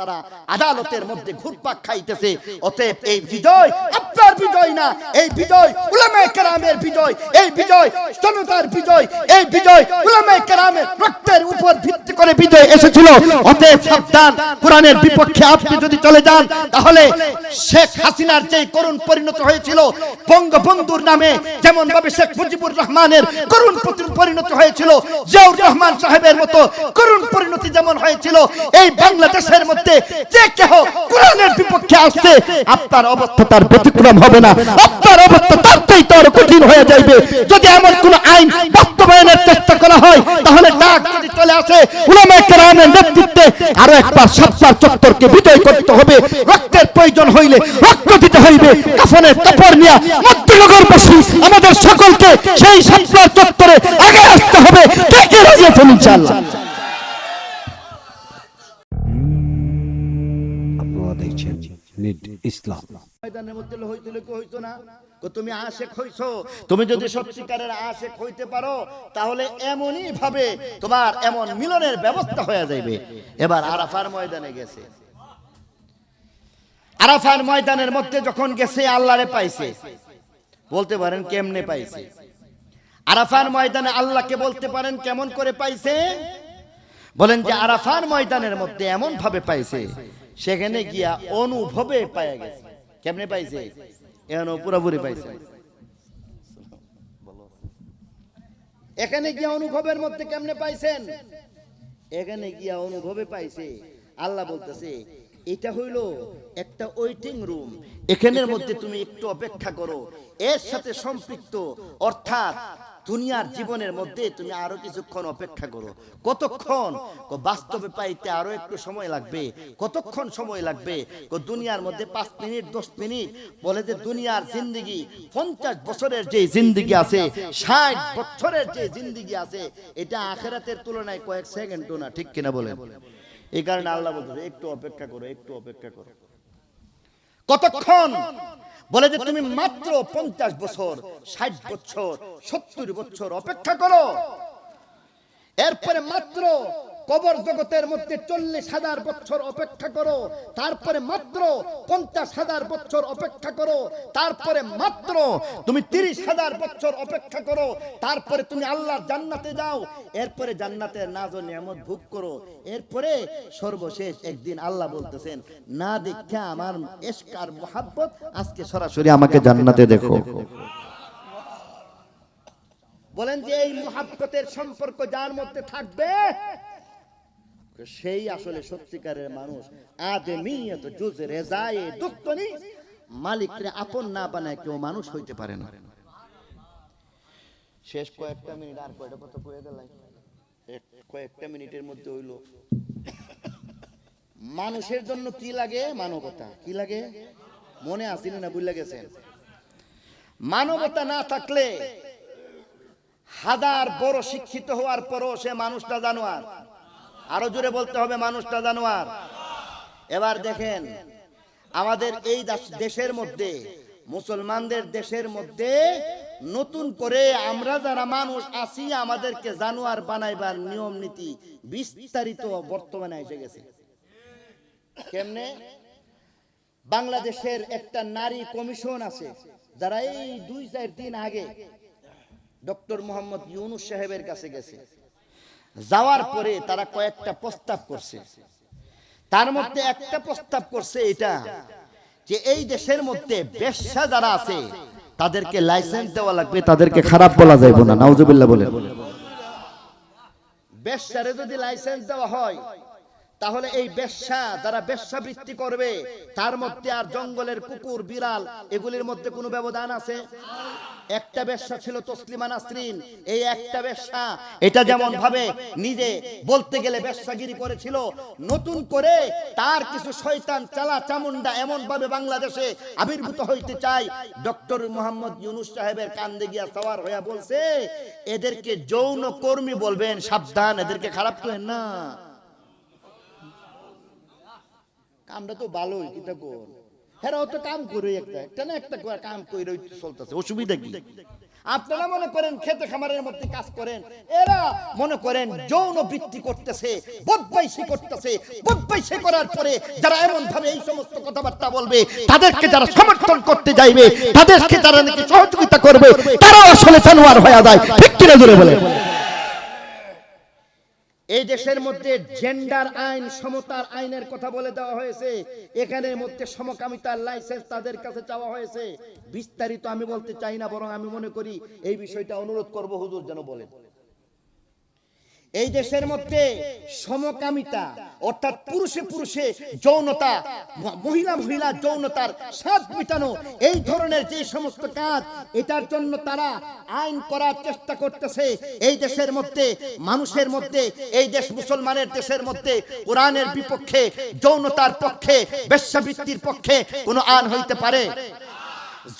তারা আদালতের মধ্যে ঘুরপাক খাইতেছে। অতএব এই বিজয় আপনার বিজয় না, এই বিজয় উলামায়ে কেরামের বিজয়, এই বিজয় জনতার বিজয়, এই বিজয় উলামায়ে কেরামের রক্তের উপর ভিত্তি করে বিজয় এসেছিল। অতএব সাবধান, কোরআনের বিপক্ষে আপনি যদি চলে যান, তাহলে শেখ হাসিনার যে করুণ পরিণত হয়েছিল, বঙ্গবন্ধুর নামে যেমন ভাবে শেখ মুজিবুর রহমানের করুণ পরি- পরিণত হয়েছিল, জিয়াউর রহমান সাহেবের মতো করুণ পরিণতি যেমন হয়েছিল, এই বাংলাদেশের মধ্যে যে কেহ কোরআনের বিপক্ষে আসছে, আপনার অবস্থা তার ব্যতিক্রম হবে না। আপনার অবস্থা তার কঠিন হয়ে যাবে যদি এমন কোন আইন বাস্তবায়নের চেষ্টা করা হয় তাহলে ডাক যদি চলে আসে উলামায়ে কেরামের নেতৃত্বে আরও একবার সাতবার চত্বরকে বিজয় করতে হবে। রক্তের প্রয়োজন হইলে রক্ত দিতে হইবে কাফনের কাপড় নিয়ে মধ্যনগরবাসী আমাদের সকলকে সেই সাতবার চত্বরে আগে আসতে হবে। কে কে রাজি আছেন ইনশাআল্লাহ? নিড ইসলাম। তুমি আশেক তুমি যদি সত্যিকারের আশেক হইতে পারো, তাহলে এমনই ভাবে তোমার এমন মিলনের ব্যবস্থা হয়ে এবার আরাফার ময়দানে গেছে। আরাফার ময়দানের মধ্যে যখন গেছে, আল্লাহরে পাইছে। বলতে পারেন কেমনে পাইছে? আরাফার ময়দানে আল্লাহকে বলতে পারেন কেমন করে পাইছে? বলেন যে আরাফার ময়দানের মধ্যে এমন ভাবে পাইছে সেখানে গিয়া অনুভবে পাওয়া গেছে। কেমনে পাইছে? এখন পুরোপুরি পাইছে। এখানে গিয়া অনুভবের মধ্যে কেমনে পাইছেন? এখানে গিয়া অনুভবে পাইছে। আল্লাহ বলতেছে এটা হইল একটা ওয়েটিং রুম এখানের মধ্যে তুমি একটু অপেক্ষা করো। এর সাথে সম্পৃক্ত। অর্থাৎ দুনিয়ার জীবনের মধ্যে তুমি আরও কিছুক্ষণ অপেক্ষা করো। কতক্ষণ? বাস্তবে পাইতে আরও একটু সময় লাগবে। কতক্ষণ সময় লাগবে? দুনিয়ার মধ্যে পাঁচ মিনিট, দশ মিনিট বলে যে দুনিয়ার জিন্দিগি, পঞ্চাশ বছরের যে জিন্দিগি আছে, ষাট বছরের যে জিন্দিগি আছে, এটা আখেরাতের তুলনায় কয়েক সেকেন্ডও না, ঠিক কিনা বলে এই কারণে আল্লাহ বলতেছে, একটু অপেক্ষা করো, একটু অপেক্ষা করো। কতক্ষণ? বলে যে তুমি মাত্র পঞ্চাশ বছর, ষাট বছর, সত্তর বছর অপেক্ষা করো। এরপরে মাত্র কবর জগতের মধ্যে চল্লিশ হাজার বছর অপেক্ষা করো, তারপরে মাত্র পঞ্চাশ হাজার বছর অপেক্ষা করো, তারপরে মাত্র তুমি তিরিশ হাজার বছর অপেক্ষা করো, তারপরে তুমি আল্লাহর জান্নাতে যাও, এরপরে জান্নাতের নাজ ও নিয়ামত ভোগ করো। এরপরে সর্বশেষ একদিন আল্লাহ বলতেছেন, না দেখা আমার এসকার মোহাব্বত, আজকে সরাসরি আমাকে জান্নাতে দেখো। বলেন যে এই মহাব্বতের সম্পর্ক যার মধ্যে থাকবে? সেই আসলে সত্যিকারের মানুষ। আদমিয়ত জুজ রেজায়ে দুস্তনি মালিকরে আপন না বানায় কেউ মানুষ হইতে পারে না। শেষ কয়েকটা মিনিট আর কয়টা কথা কয়ে দিলাই? কয়েকটা মিনিটের মধ্যে হইল। মানুষের জন্য কি লাগে? মানবতা। কি লাগে? মনে আসিল না বুঝলে গেছেন? মানবতা না থাকলে হাজার বড় শিক্ষিত হওয়ার পরও সে মানুষটা জানোয়ার। আরও জোরে বলতে হবে মানুষটা জানোয়ার। এবার দেখেন, আমাদের এই দেশের মধ্যে, মুসলমানদের দেশের মধ্যে নতুন করে আমরা যারা মানুষ আছি, আমাদেরকে জানোয়ার বানাইবার নিয়ম নীতি বিস্তারিত বর্তমানে এসে গেছে। কেমনে? বাংলাদেশের একটা নারী কমিশন আছে, যারা এই দুই চার দিন আগে ডক্টর মোহাম্মদ ইউনুস সাহেবের কাছে গেছে। যাওয়ার পরে তারা কয়েকটা প্রস্তাব করছে। তার মধ্যে একটা প্রস্তাব করছে এটা যে এই দেশের মধ্যে ব্যবসা যারা আছে, তাদেরকে লাইসেন্স দেওয়া লাগবে, তাদেরকে খারাপ বলা যাইব না, নাউজুবিল্লাহ বলে ব্যবসারে যদি লাইসেন্স দেওয়া হয় তাহলে এই বেশ্যা যারা বেশ্যাবৃত্তি করবে, তার মধ্যে আর জঙ্গলের কুকুর, বিড়াল, এগুলির মধ্যে কোনো ব্যবধান আছে? একটা বেশ্যা ছিল তসলিমা নাসরিন। এই একটা বেশ্যা এটা যেমন ভাবে নিজে বলতে গেলে বেশ্যাগিরি করেছিল, নতুন করে তার কিছু শয়তান চালা চামুন্ডা এমন ভাবে বাংলাদেশে আবির্ভূত হইতে চাই ডক্টর মোহাম্মদ ইউনুস সাহেবের কান্দে গিয়া সওয়ার হইয়া বলছে, এদেরকে যৌন কর্মী বলবেন, সাবধান, এদেরকে খারাপ করেন না। কামটা তো ভালোই কিটা কর। হ্যাঁ তো কাম করে একটা একটা না একটা কাম করে চলতেছে, অসুবিধা কি? আপনারা মনে করেন খেতে খামারের মধ্যে কাজ করেন, এরা মনে করেন যৌন বৃত্তি করতেছে, বদমাইশি করতেছে, বদমাইশি করার পরে যারা এমন ভাবে এই সমস্ত কথাবার্তা বলবে, তাদেরকে যারা সমর্থন করতে যাইবে, তাদেরকে যারা নাকি সহযোগিতা করবে তারা আসলে জানোয়ার হয়ে যায়। ঠিক কিনা জোরে বলে এই দেশের মধ্যে জেন্ডার আইন, সমতার আইনের কথা বলে দেওয়া হয়েছে। এখানের মধ্যে সমকামিতার লাইসেন্স তাদের কাছে চাওয়া হয়েছে। বিস্তারিত আমি বলতে চাই না, বরং আমি মনে করি এই বিষয়টা অনুরোধ করব হুজুর যেন বলেন। এই দেশের মধ্যে সমকামিতা, অর্থাৎ পুরুষে পুরুষে যৌনতা মহিলা মহিলা যৌনতার স্বাদ মিটানো, এই ধরনের যে সমস্ত কাজ, এটার জন্য তারা আইন করার চেষ্টা করতেছে। এই দেশের মধ্যে, মানুষের মধ্যে, এই দেশ মুসলমানের দেশের মধ্যে, কোরআনের বিপক্ষে, যৌনতার পক্ষে, বেশ্যাবৃত্তির পক্ষে কোনো আইন হইতে পারে।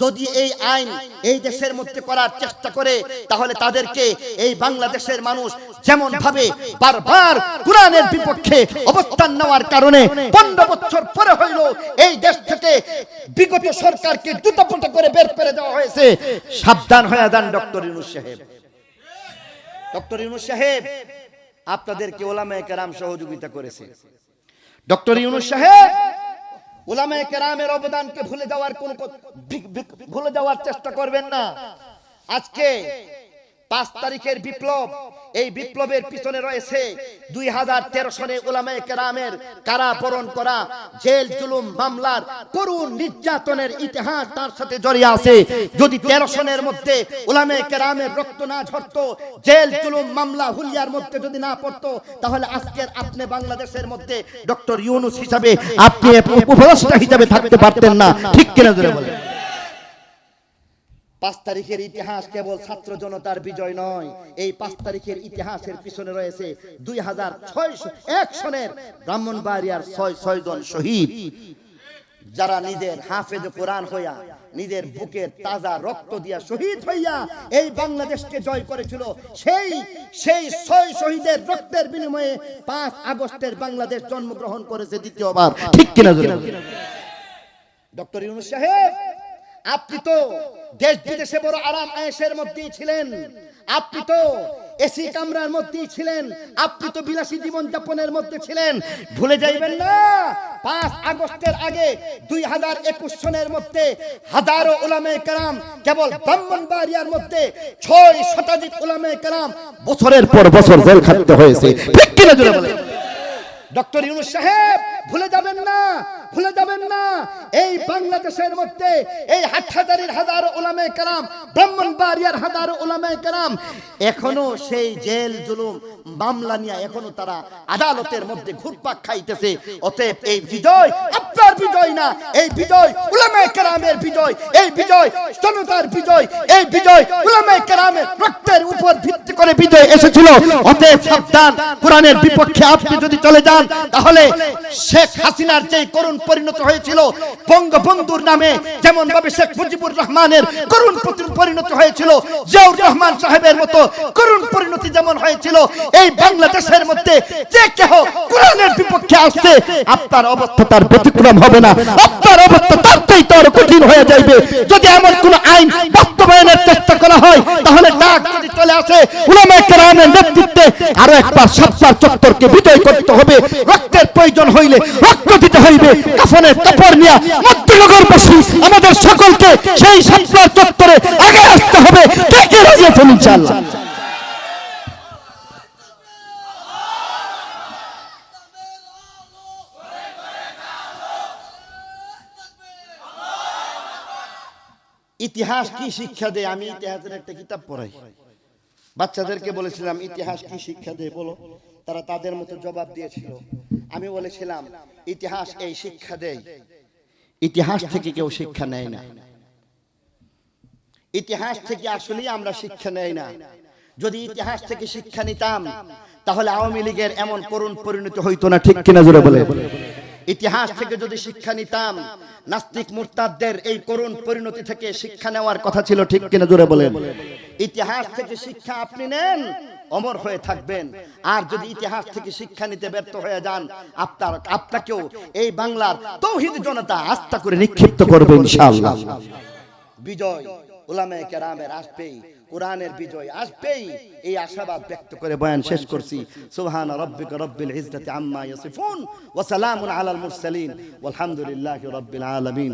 যদি এই আইন এই দেশের মধ্যে করার চেষ্টা করে, তাহলে তাদেরকে এই বাংলাদেশের মানুষ যেমন ভাবে বারবার কোরআনের বিপক্ষে অবস্থান নেওয়ার কারণে পনেরো বছর পরে হইল এই দেশ থেকে বিগত সরকারকে জুতাপুটা করে বের করে দেওয়া হয়েছে। সাবধান হয়ে যান ডক্টর ইউনুস সাহেব। ডক্টর ইউনুস সাহেব, আপনাদেরকে ওলামায়ে কেরাম সহযোগিতা করেছে। ডক্টর ইউনুস সাহেব ওলামায়ে কেরামের অবদানকে ভুলে যাওয়ার কোন ভুলে যাওয়ার চেষ্টা করবেন না। আজকে পাঁচ তারিখের বিপ্লব। এই বিপ্লবের পিছনে রয়েছে দুই হাজার তেরো সনে ওলামায়ে কেরামের কারাবরণ করা জেল জুলুম মামলার করুণ নির্যাতনের ইতিহাস তার সাথে জড়িয়ে আছে। যদি তেরো সনের মধ্যে ওলামায়ে রক্ত না ঝরতো, জেল জুলুম মামলা হুলিয়ার মধ্যে যদি না পড়তো, তাহলে আজকের আপনি বাংলাদেশের মধ্যে ডক্টর ইউনুস হিসাবে আপনি উপদেষ্টা হিসাবে থাকতে পারতেন না। ঠিক কিনা জোরে বলেন? পাঁচ তারিখের ইতিহাস কেবল ছাত্র জনতার বিজয় নয়, এই পাঁচ তারিখের ইতিহাসের পিছনে রয়েছে দুই হাজার ছয়শো এক সনের ব্রাহ্মণবাড়িয়ার ছয় ছয় জন শহীদ। যারা নিজের হাফেজ কোরআন হইয়া, নিজের বুকের তাজা রক্ত দিয়া শহীদ হইয়া এই বাংলাদেশকে জয় করেছিল, সেই সেই ছয় শহীদের রক্তের বিনিময়ে পাঁচ আগস্টের বাংলাদেশ জন্মগ্রহণ করেছে দ্বিতীয়বার। ঠিক কিনা ডক্টর ইউনুস সাহেব আপনি তো দেশ বিদেশে বড় আরাম আয়েশের মধ্যেই ছিলেন। আপনি তো এসি কামরার মধ্যেই ছিলেন। আপনি তো বিলাসী জীবন যাপনের মধ্যে ছিলেন। ভুলে যাইবেন না, পাঁচ আগস্টের আগে দুই হাজার একুশ সনের মধ্যে হাজারো ওলামে কালাম কেবল ব্রাহ্মণবাড়িয়ার মধ্যে ছয় শতাধিক ওলামে কালাম বছরের পর বছর জেল খাটতে হয়েছে। ডক্টর ইউনুস সাহেব ভুলে যাবেন না, ভুলে যাবেন না। এই বাংলাদেশের মধ্যে এই হাটহাজারির হাজার ওলামে কালাম ব্রাহ্মণবাড়িয়ার হাজার ওলামে কালাম এখনও সেই জেল জুলুম, মামলা নিয়ে এখনও তারা আদালতের মধ্যে ঘুরপাক খাইতেছে। অতএব এই বিজয় আপনার বিজয় না, এই বিজয় উলামে কেরামের বিজয়, এই বিজয় জনতার বিজয়, এই বিজয় উলামে কেরামের রক্তের উপর ভিত্তি করে বিজয় এসেছিল। অতএব সাবধান, কোরআনের বিপক্ষে আপনি যদি চলে যান, তাহলে শেখ হাসিনার যে করুণ পরিণত হয়েছিল বঙ্গবন্ধুর নামে যেমন ভাবে শেখ মুজিবুর রহমানের করুণ পরি- পরিণত হয়েছিল, জিয়াউর রহমান সাহেবের মতো করুণ পরিণতি যেমন হয়েছিল, এই বাংলাদেশের মধ্যে যে কেহ কোরআনের বিপক্ষে আসছে, আপনার অবস্থা তার ব্যতিক্রম হবে না। আপনার অবস্থা তার চাইতে আরও কঠিন হয়ে যাইবে। যদি এমন কোন আইন বাস্তবায়নের চেষ্টা করা হয়, তাহলে ডাক যদি চলে আসে, উলামায়ে কেরামের নেতৃত্বে আরও একবার সাতবার চত্বরকে বিজয় করতে হবে। রক্তের প্রয়োজন হইলে রক্ত দিতে হইবে। কাফনের কাপড় নিয়ে মধ্যনগরবাসী, আমাদের সকলকে সেই সাতবার চত্বরে আগে আসতে হবে। কে কে রাজি আছেন ইনশাআল্লাহ? ইতিহাস কি শিক্ষা দেয়? আমি ইতিহাসের একটা কিতাব পড়াই। বাচ্চাদেরকে বলেছিলাম, ইতিহাস কি শিক্ষা দেয়? বলো। তারা তাদের মতো জবাব দিয়েছিল। আমি বলেছিলাম, ইতিহাস এই শিক্ষা দেয়। ইতিহাস থেকে কেউ শিক্ষা নেয় না। ইতিহাস থেকে আসলেই আমরা শিক্ষা নেই না। যদি ইতিহাস থেকে শিক্ষা নিতাম, তাহলে আওয়ামী লীগের এমন করুণ পরিণতি হইতো না। ঠিক কিনা জোরে বলে? ইতিহাস থেকে যদি শিক্ষা নিতাম নাস্তিক মুরতাদদের এই করুণ পরিণতি থেকে শিক্ষা নেওয়ার কথা ছিল ঠিক কিনা জোরে বলেন। ইতিহাস থেকে শিক্ষা আপনি নেন অমর হয়ে থাকবেন। আর যদি ইতিহাস থেকে শিক্ষা নিতে ব্যর্থ হয়ে যান আপনার আপনাকেও এই বাংলার তৌহিদ জনতা আস্থা করে নিক্ষিপ্ত করবে ইনশাআল্লাহ। বিজয় ওলামে কেরামের আসবেই কোরআনের বিজয় আসবেই। এই আশাবাদ ব্যক্ত করে বয়ান শেষ করছি। সুবহান রব্বিক রব্বিল ইজ্জাতি আম্মা ইয়াসিফুন ওয়া সালামুন আলাল মুরসালিন। ওয়ালহামদুলিল্লাহি রব্বিল আলামিন।